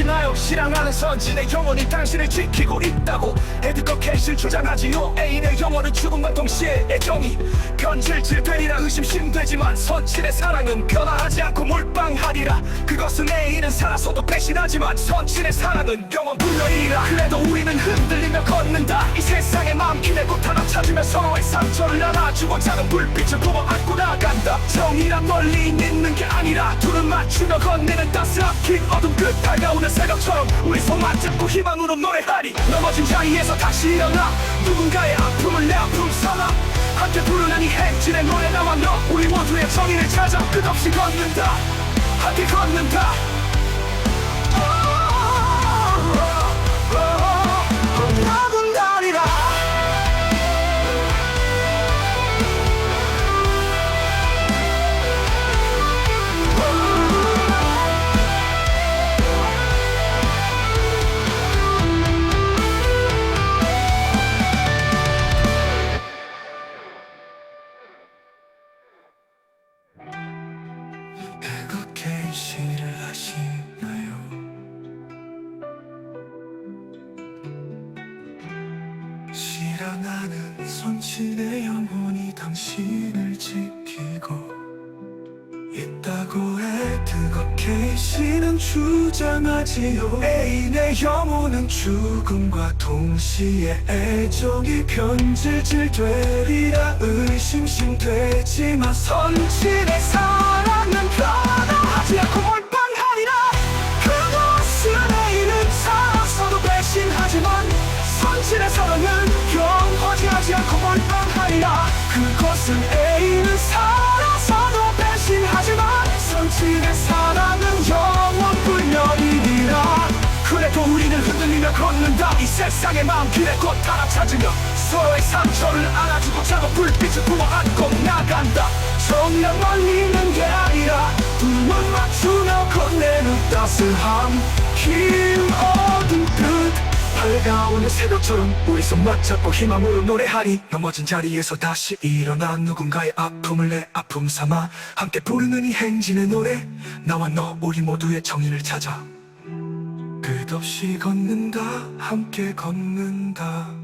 전진하여 실행하는 선진의 영혼이 당신을 지키고 있다고. 에드거 캐시를 주장하지요. 애인의 영혼은 죽음과 동시에 애정이 변질질 되리라. 의심심되지만 선진의 사랑은 변화하지 않고 몰빵하리라. 그것은 애인은 살아서도 배신하지만 선진의 사랑은 영원 불멸이라. 그래도 우리는 흔들리며 걷는다. 이 세상에 마음길의 곳 하나 찾으며 서로의 상처를 안아주고 작은 불빛을 보며 안고 나간다. 정이란 멀리 있는 게 아니라 둘을 맞추며 건네는 따스한 긴 어둠 끝 다가오는 새벽처럼 우리 손 맞잡고 희망으로 노래하리. 넘어진 자리에서 다시 일어나. 누군가의 아픔을 내 아픔 삼아. 함께 부르는 이 행진의 노래 나와 너. 우리 모두의 정의를 찾아 끝없이 걷는다. 함께 걷는다 하시나요? 실현하는 손짓의 영혼이 당신을 지키고 있다고 해 뜨겁게 시는 주장하지요 애정이 변질질 되리라 의심심 되지만 선진의 사 몰빵하리라 그것은 애인은 살아서도 배신하지만 선진의 사랑은 영원 불멸이니라. 그래도 우리는 흔들리며 걷는다. 이 세상의 마음 길의 꽃 하나 찾으며 서로의 상처를 안아주고 작은 불빛을 부어 안고 나간다. 정이란 멀리 있는 게 아니라 둘만 맞추며 건네는 따스함 긴 어둠 끝 밝아오는 새벽처럼 우리 손 맞잡고 희망으로 노래하니 넘어진 자리에서 다시 일어나 누군가의 아픔을 내 아픔 삼아 함께 부르는 이 행진의 노래. 나와 너 우리 모두의 정의를 찾아 끝없이 걷는다 함께 걷는다